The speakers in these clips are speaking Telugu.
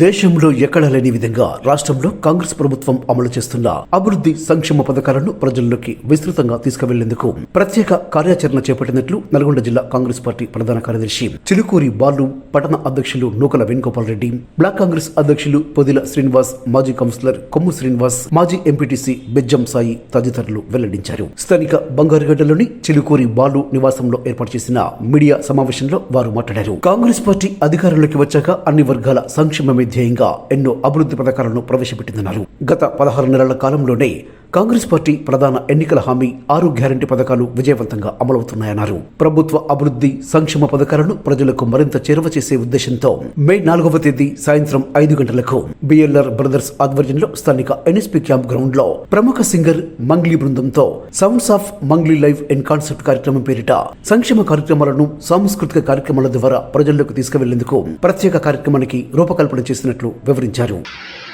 దేశంలో ఎక్కడ లేని విధంగా రాష్ట్రంలో కాంగ్రెస్ ప్రభుత్వం అమలు చేస్తున్న అభివృద్ధి సంక్షేమ పథకాలను ప్రజల్లోకి విస్తృతంగా తీసుకువెళ్ళేందుకు ప్రత్యేక కార్యాచరణ చేపట్టినట్లు నల్గొండ జిల్లా కాంగ్రెస్ పార్టీ ప్రధాన కార్యదర్శి చిలుకూరి బాలు పట్టణ అధ్యక్షులు నూకల వేణుగోపాల్ రెడ్డి బ్లాక్ కాంగ్రెస్ అధ్యక్షులు పొదిల శ్రీనివాస్ మాజీ కౌన్సిలర్ కొమ్ము శ్రీనివాస్ మాజీ ఎంపీటీసీ బెజ్జం సాయి తదితరులు వెల్లడించారు. స్థానిక బంగారుగడ్డలోని చిలుకూరి బాలు నివాసంలో ఏర్పాటు చేసిన మీడియా సమావేశంలో వారు మాట్లాడారు. కాంగ్రెస్ పార్టీ అధికారంలోకి వచ్చాక అన్ని వర్గాల సంక్షేమమే ధ్యేయంగా ఎన్నో అభివృద్ధి పథకాలను ప్రవేశపెట్టిందన్నారు. గత పదహారు నెలల కాలంలోనే కాంగ్రెస్ పార్టీ ప్రధాన ఎన్నికల హామీ ఆరు గ్యారంటీ పథకాలు విజయవంతంగా అమలవుతున్నాయన్నారు. ప్రభుత్వ అభివృద్ధి సంక్షేమ పథకాలను ప్రజలకు మరింత చేరువ చేసే ఉద్దేశంతో మే నాలుగవ తేదీ సాయంత్రం ఐదు గంటలకు బిఎల్ఆర్ బ్రదర్స్ ఆధ్వర్యంలో స్థానిక ఎన్ఎస్పీ క్యాంప్ గ్రౌండ్లో ప్రముఖ సింగర్ మంగ్లీ బృందంతో sounds of Mangli live and concept కార్యక్రమం పేరిట సంక్షేమ కార్యక్రమాలను సాంస్కృతిక కార్యక్రమాల ద్వారా ప్రజల్లోకి తీసుకువెళ్ళేందుకు ప్రత్యేక కార్యక్రమానికి రూపకల్పన చేసినట్లు వివరించారు.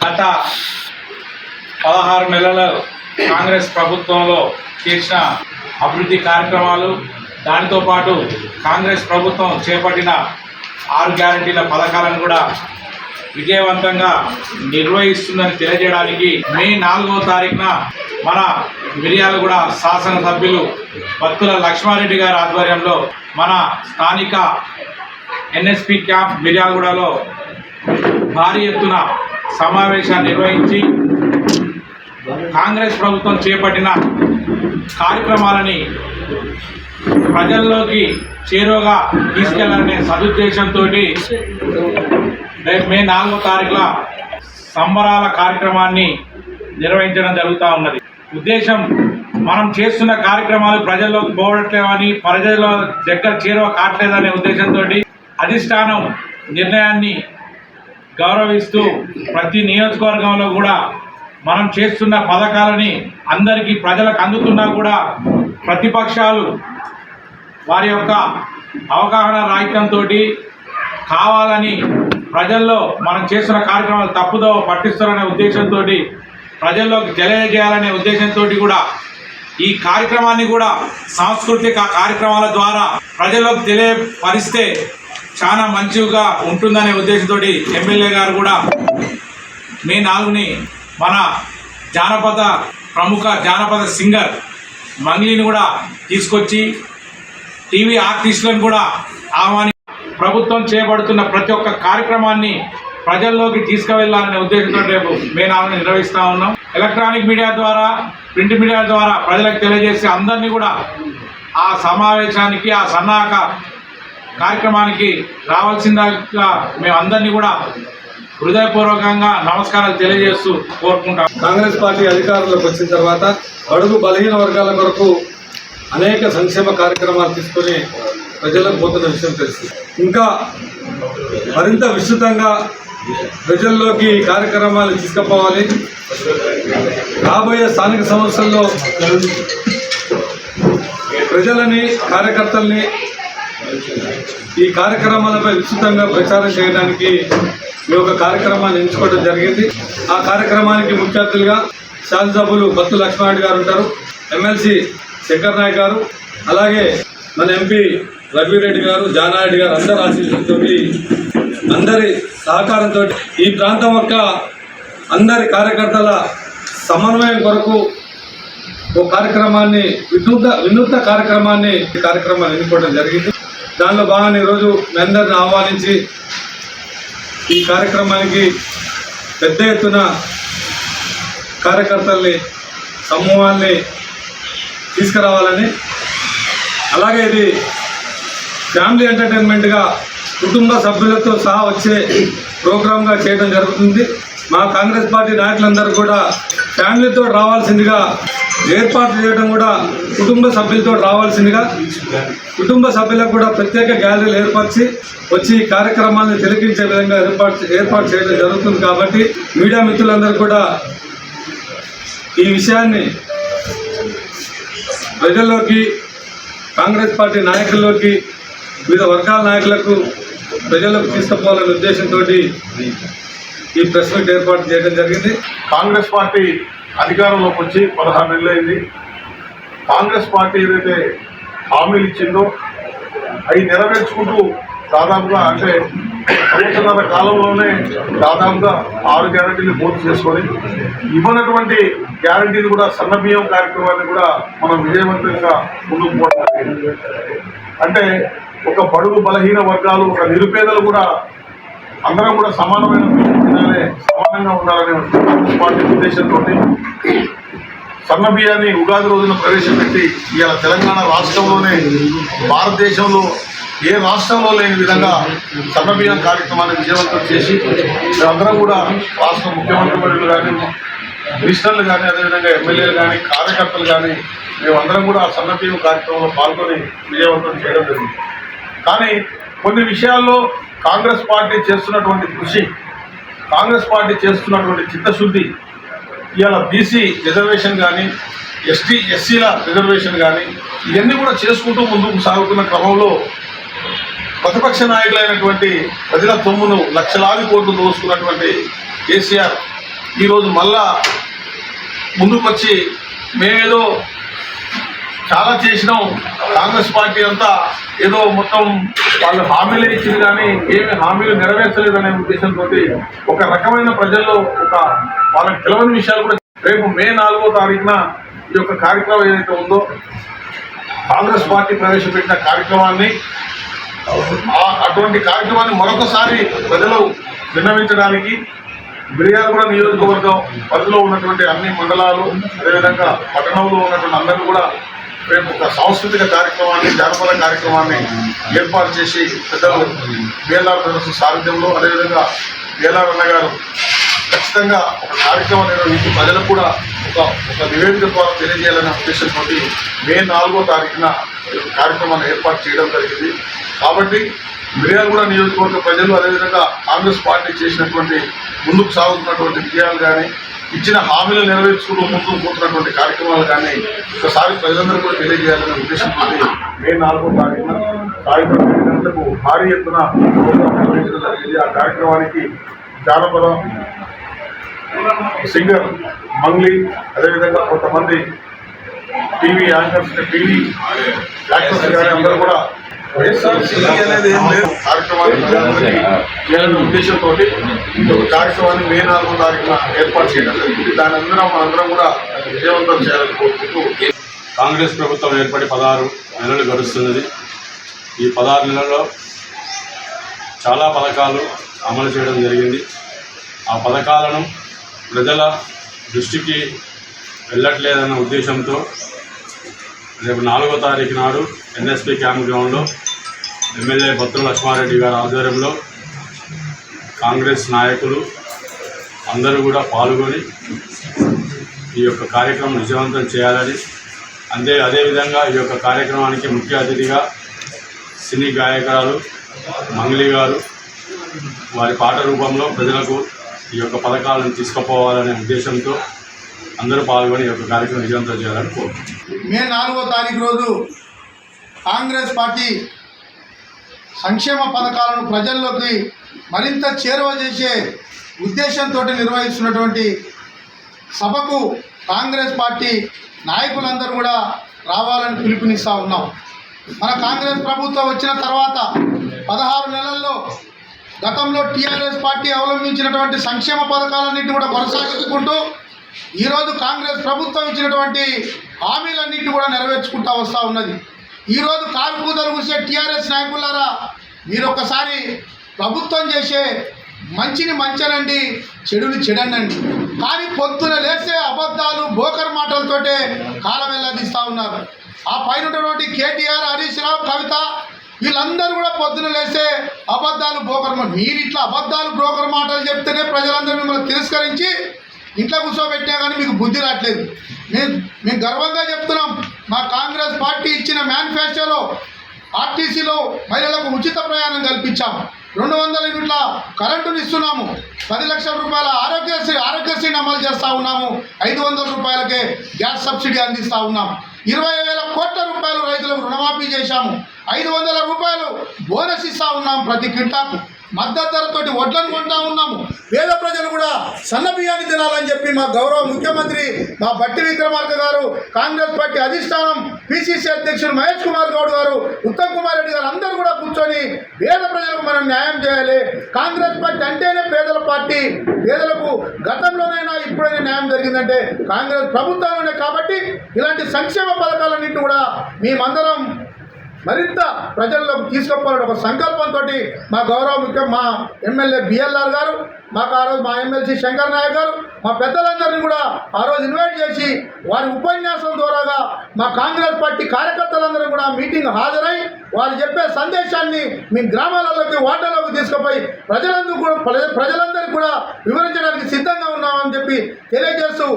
గత పదహారు నెలల కాంగ్రెస్ ప్రభుత్వంలో చేసిన అభివృద్ధి కార్యక్రమాలు దానితో పాటు కాంగ్రెస్ ప్రభుత్వం చేపట్టిన ఆరు గ్యారంటీల పథకాలను కూడా విజయవంతంగా నిర్వహిస్తుందని తెలియజేయడానికి మే నాలుగో తారీఖున మన మిర్యాలగూడ శాసనసభ్యులు భక్తుల లక్ష్మారెడ్డి గారి ఆధ్వర్యంలో మన స్థానిక ఎన్ఎస్పి క్యాంప్ మిర్యాలగూడలో భారీ ఎత్తున సమావేశాన్ని నిర్వహించి కాంగ్రెస్ ప్రభుత్వం చేపట్టిన కార్యక్రమాలని ప్రజల్లోకి చేరువగా తీసుకెళ్ళాలనే సదుద్దేశంతో రేపు మే నాలుగో తారీఖున సంబరాల కార్యక్రమాన్ని నిర్వహించడం జరుగుతూ ఉన్నది. ఉద్దేశం మనం చేస్తున్న కార్యక్రమాలు ప్రజల్లోకి పోవట్లేవని ప్రజల దగ్గర చేరువ కావట్లేదనే ఉద్దేశంతో అధిష్టానం నిర్ణయాన్ని గౌరవిస్తూ ప్రతి నియోజకవర్గంలో కూడా మనం చేస్తున్న పథకాలని అందరికీ ప్రజలకు అందుతున్నా కూడా ప్రతిపక్షాలు వారి యొక్క అవగాహన రాహిత్యంతో కావాలని ప్రజల్లో మనం చేస్తున్న కార్యక్రమాలు తప్పుదో పట్టిస్తారనే ఉద్దేశంతో ప్రజల్లోకి తెలియజేయాలనే ఉద్దేశంతో కూడా ఈ కార్యక్రమాన్ని కూడా సాంస్కృతిక కార్యక్రమాల ద్వారా ప్రజలకు తెలియపరిస్తే చాలా మంచిగా ఉంటుందనే ఉద్దేశంతో ఎమ్మెల్యే గారు కూడా మే నాలుగుని మన జానపద ప్రముఖ జానపద సింగర్ మంగ్లీని కూడా తీసుకొచ్చి టీవీ ఆర్టిస్టులను కూడా ఆహ్వాని ప్రభుత్వం చేపడుతున్న ప్రతి ఒక్క కార్యక్రమాన్ని ప్రజల్లోకి తీసుకువెళ్ళాలనే ఉద్దేశంతో రేపు మే నాలుగుని నిర్వహిస్తూ ఉన్నాం. ఎలక్ట్రానిక్ మీడియా ద్వారా ప్రింట్ మీడియా ద్వారా ప్రజలకు తెలియజేసి అందరినీ కూడా ఆ సమావేశానికి ఆ సన్నాహక కార్యక్రమానికి రావాల్సిందిగా మేమందరినీ కూడా హృదయపూర్వకంగా నమస్కారాలు తెలియజేస్తూ కోరుకుంటాం. కాంగ్రెస్ పార్టీ అధికారంలోకి వచ్చిన తర్వాత బడుగు బలహీన వర్గాల కొరకు అనేక సంక్షేమ కార్యక్రమాలు తీసుకొని ప్రజలకు పోతున్న విషయం తెలుసు. ఇంకా మరింత విస్తృతంగా ప్రజల్లోకి ఈ కార్యక్రమాలు తీసుకుపోవాలి. రాబోయే స్థానిక సంస్థల్లో ప్రజలని కార్యకర్తల్ని ఈ కార్యక్రమాలపై విస్తృతంగా ప్రచారం చేయడానికి ఈ యొక్క కార్యక్రమాన్ని ఎంచుకోవడం జరిగింది. ఆ కార్యక్రమానికి ముఖ్య అతిథులుగా శాసనసభ్యులు బత్తు లక్ష్మణ్ గారు ఉంటారు. ఎమ్మెల్సీ శంకర్ నాయక్ గారు అలాగే మన ఎంపీ రవిరెడ్డి గారు జానారెడ్డి గారు అందరు ఆశీస్సులతో అందరి సహకారంతో ఈ ప్రాంతం యొక్క అందరి కార్యకర్తల సమన్వయం కొరకు ఓ కార్యక్రమాన్ని వినూత్న వినూత్న కార్యక్రమాన్ని ఈ కార్యక్రమాన్ని ఎన్నుకోవడం జరిగింది. దానిలో భాగంగా ఈరోజు మీ అందరిని ఆహ్వానించి ఈ కార్యక్రమానికి పెద్ద ఎత్తున కార్యకర్తల్ని సమూహాల్ని తీసుకురావాలని అలాగే ఇది ఫ్యామిలీ ఎంటర్టైన్మెంట్గా కుటుంబ సభ్యులతో సహా వచ్చే ప్రోగ్రామ్గా చేయడం జరుగుతుంది. మా కాంగ్రెస్ పార్టీ నాయకులందరూ కూడా ఫ్యామిలీతో రావాల్సిందిగా ఏర్పాటు చేయడం కూడా కుటుంబ సభ్యులతో రావాల్సిందిగా కుటుంబ సభ్యులకు కూడా ప్రత్యేక గ్యాలరీలు ఏర్పరిచి వచ్చి ఈ కార్యక్రమాలను తిలకించే విధంగా ఏర్పాటు ఏర్పాటు చేయడం జరుగుతుంది కాబట్టి మీడియా మిత్రులందరూ కూడా ఈ విషయాన్ని ప్రజల్లోకి కాంగ్రెస్ పార్టీ నాయకుల్లోకి వివిధ వర్గాల నాయకులకు ప్రజలకు తీసుకుపోవాలనే ఉద్దేశంతో ఈ ప్రెస్ మీట్ ఏర్పాటు చేయడం జరిగింది. కాంగ్రెస్ పార్టీ అధికారంలోకి వచ్చి పదహారు నెలలైంది కాంగ్రెస్ పార్టీ ఏదైతే హామీలు ఇచ్చిందో అవి నెరవేర్చుకుంటూ దాదాపుగా అంటే సంవత్సరాల కాలంలోనే దాదాపుగా ఆరు గ్యారంటీలు పూర్తి చేసుకొని ఇవ్వనటువంటి గ్యారంటీని కూడా సన్నబియ్యం కార్యక్రమాన్ని కూడా మనం విజయవంతంగా ముందుకు పోవడం అంటే ఒక బడుగు బలహీన వర్గాలు ఒక నిరుపేదలు కూడా అందరం కూడా సమానమైన తినాలి సమానంగా ఉండాలనే పార్టీ ఉద్దేశంతో సన్న బియ్యాన్ని ఉగాది రోజున ప్రవేశపెట్టి ఇవాళ తెలంగాణ రాష్ట్రంలోనే భారతదేశంలో ఏ రాష్ట్రంలో లేని విధంగా సన్న బియ్యం కార్యక్రమాన్ని విజయవంతం చేసి అందరం కూడా రాష్ట్ర ముఖ్యమంత్రి వర్యులు కానీ మినిస్టర్లు కానీ అదేవిధంగా ఎమ్మెల్యేలు కానీ కార్యకర్తలు కానీ మేమందరం కూడా ఆ సన్న బియ్యం కార్యక్రమంలో పాల్గొని విజయవంతం చేయడం జరిగింది. కానీ కొన్ని విషయాల్లో కాంగ్రెస్ పార్టీ చేస్తున్నటువంటి కృషి కాంగ్రెస్ పార్టీ చేస్తున్నటువంటి చిత్తశుద్ధి ఇవాళ బీసీ రిజర్వేషన్ కానీ ఎస్టీ ఎస్సీల రిజర్వేషన్ కానీ ఇవన్నీ కూడా చేసుకుంటూ ముందుకు సాగుతున్న క్రమంలో ప్రతిపక్ష నాయకులైనటువంటి ప్రజల తొమ్మును లక్షలాది కోట్లు దోసుకున్నటువంటి కేసీఆర్ ఈరోజు మళ్ళా ముందుకు వచ్చి మేమేదో చాలా చేసినాం. కాంగ్రెస్ పార్టీ అంతా ఏదో మొత్తం వాళ్ళు హామీలు ఇచ్చింది కానీ ఏమి హామీలు నెరవేర్చలేదు అనే ఉద్దేశంతో ఒక రకమైన ప్రజల్లో ఒక వాళ్ళకి తెలవని విషయాలు కూడా రేపు మే నాలుగో తారీఖున ఈ యొక్క కార్యక్రమం ఏదైతే ఉందో కాంగ్రెస్ పార్టీ ప్రవేశపెట్టిన కార్యక్రమాన్ని అటువంటి కార్యక్రమాన్ని మరొకసారి ప్రజలు విన్నవించడానికి మిర్యాలగూడ నియోజకవర్గం పరిధిలో ఉన్నటువంటి అన్ని మండలాలు అదేవిధంగా పట్టణంలో ఉన్నటువంటి అందరూ కూడా రేపు ఒక సాంస్కృతిక కార్యక్రమాన్ని జానపద కార్యక్రమాన్ని ఏర్పాటు చేసి పెద్దలు బిఎల్ఆర్ ప్రదర్శన సారథ్యంలో అదేవిధంగా బిఎల్ఆర్ అన్నగారు ఖచ్చితంగా ఒక కార్యక్రమం నిర్వహించి ప్రజలకు కూడా ఒక ఒక నివేదిక ద్వారా తెలియజేయాలనే ఉద్దేశంతో మే నాలుగో తారీఖున కార్యక్రమాన్ని ఏర్పాటు చేయడం జరిగింది. కాబట్టి మిర్యాలగూడ నియోజకవర్గ ప్రజలు అదేవిధంగా కాంగ్రెస్ పార్టీ చేసినటువంటి ముందుకు సాగుతున్నటువంటి విజయాలు కానీ ఇచ్చిన హామీలు నెరవేర్చుకుంటూ ముందుకు పోతున్నటువంటి కార్యక్రమాలు కానీ ఒకసారి ప్రజలందరూ కూడా తెలియజేయాలనే ఉద్దేశంతో మే నాలుగో తారీఖున సాయంత్రం ఐదు గంటలకు భారీ ఎత్తున నిర్వహించడం జరిగింది. ఆ కార్యక్రమానికి జానపద సింగర్ మంగ్లీ అదేవిధంగా కొంతమంది టీవీ యాంకర్స్ టీవీ యాక్టర్స్ కానీ అందరూ కూడా ఉద్దేశంతో కార్యక్రమాన్ని మే నాలుగో తారీఖున ఏర్పాటు చేయడం దాని అందరం మనందరం కూడా విజయవంతం చేయాలని కోరుకుంటూ కాంగ్రెస్ ప్రభుత్వం ఏర్పడి పదహారు నెలలు గడుస్తున్నది. ఈ పదహారు నెలల్లో చాలా పథకాలు అమలు చేయడం జరిగింది. ఆ పథకాలను ప్రజల దృష్టికి వెళ్ళట్లేదన్న ఉద్దేశంతో రేపు నాలుగో తారీఖు నాడు ఎన్ఎస్పి క్యాంప్ గ్రౌండ్లో ఎమ్మెల్యే బత్తుల లక్ష్మారెడ్డి గారి ఆధ్వర్యంలో కాంగ్రెస్ నాయకులు అందరూ కూడా పాల్గొని ఈ యొక్క కార్యక్రమం విజయవంతం చేయాలని అంతే అదేవిధంగా ఈ యొక్క కార్యక్రమానికి ముఖ్య అతిథిగా సినీ గాయకురాలు మంగ్లీ గారు వారి పాట రూపంలో ప్రజలకు ఈ యొక్క పథకాలను తీసుకుపోవాలనే ఉద్దేశంతో అందరూ పాల్గొని ఈ యొక్క కార్యక్రమం విజయవంతం చేయాలని కోరుకుంటున్నాను మే నాలుగో తారీఖు రోజు కాంగ్రెస్ పార్టీ సంక్షేమ పథకాలను ప్రజల్లోకి మరింత చేరువ చేసే ఉద్దేశంతో నిర్వహిస్తున్నటువంటి సభకు కాంగ్రెస్ పార్టీ నాయకులందరూ కూడా రావాలని పిలుపునిస్తూ ఉన్నాం. మన కాంగ్రెస్ ప్రభుత్వం వచ్చిన తర్వాత పదహారు నెలల్లో గతంలో టీఆర్ఎస్ పార్టీ అవలంబించినటువంటి సంక్షేమ పథకాలన్నింటినీ కూడా కొనసాగించుకుంటూ ఈరోజు కాంగ్రెస్ ప్రభుత్వం ఇచ్చినటువంటి హామీలన్నింటినీ కూడా నెరవేర్చుకుంటూ వస్తూ ఉన్నది. ఈరోజు కాలు కూతలు కూసే టీఆర్ఎస్ నాయకులారా మీరు ఒక్కసారి ప్రభుత్వం చేసే మంచిని మంచనండి చెడుని చెడనండి. కానీ పొద్దున లేసే అబద్ధాలు బోకర్ మాటలతోటే కాలం వెళ్ళదీస్తూ ఉన్నారు. ఆ పైన ఉన్నటువంటి కేటీఆర్ హరీష్ రావు కవిత వీళ్ళందరూ కూడా పొద్దున లేసే అబద్ధాలు బ్రోకర్ మాట మీరు ఇట్లా అబద్ధాలు బ్రోకర్ మాటలు చెప్తేనే ప్రజలందరూ మిమ్మల్ని తిరస్కరించి ఇంట్లో కూర్చోబెట్టినా కానీ మీకు బుద్ధి రావట్లేదు మేము మేము గర్వంగా చెప్తున్నాం. మా కాంగ్రెస్ పార్టీ ఇచ్చిన మేనిఫెస్టోలో ఆర్టీసీలో మహిళలకు ఉచిత ప్రయాణం కల్పించాం. రెండు వందల యూనిట్ల కరెంటుని ఇస్తున్నాము. పది లక్షల రూపాయల ఆరోగ్యశ్రీ ఆరోగ్యశ్రీని అమలు చేస్తూ ఉన్నాము. ఐదు వందల రూపాయలకే గ్యాస్ సబ్సిడీ అందిస్తూ ఉన్నాం. ఇరవై వేల కోట్ల రూపాయలు రైతులకు రుణమాఫీ చేశాము. ఐదు వందల రూపాయలు బోనస్ ఇస్తూ ఉన్నాం ప్రతి క్వింటాకు. మద్దతు ధరతోటి వడ్లను కొంటా ఉన్నాము. పేద ప్రజలు కూడా సన్నబియ్యాన్ని తినాలని చెప్పి మా గౌరవ ముఖ్యమంత్రి మా బట్టి విక్రమార్క గారు కాంగ్రెస్ పార్టీ అధిష్టానం పిసిసి అధ్యక్షుడు మహేష్ కుమార్ గౌడ్ గారు ఉత్తమ్ కుమార్ రెడ్డి గారు అందరూ కూడా కూర్చొని పేద ప్రజలకు మనం న్యాయం చేయాలి. కాంగ్రెస్ పార్టీ అంటేనే పేదల పార్టీ. పేదలకు గతంలోనైనా ఇప్పుడైనా న్యాయం జరిగిందంటే కాంగ్రెస్ ప్రభుత్వంలోనే కాబట్టి ఇలాంటి సంక్షేమ పథకాలన్నింటినీ కూడా మేమందరం మరింత ప్రజల్లోకి తీసుకుపోవాలని ఒక సంకల్పంతో మా గౌరవ ముఖ్యం మా ఎమ్మెల్యే బిఎల్ఆర్ గారు మాకు ఆ రోజు మా ఎమ్మెల్సీ శంకర్ నాయక్ గారు మా పెద్దలందరినీ కూడా ఆ రోజు ఇన్వైట్ చేసి వారి ఉపన్యాసం ద్వారాగా మా కాంగ్రెస్ పార్టీ కార్యకర్తలందరూ కూడా మీటింగ్ హాజరై వారు చెప్పే సందేశాన్ని మీ గ్రామాలలోకి వాటర్లోకి తీసుకుపోయి ప్రజలందరూ కూడా ప్రజలందరికీ కూడా వివరించడానికి సిద్ధంగా ఉన్నామని చెప్పి తెలియజేస్తూ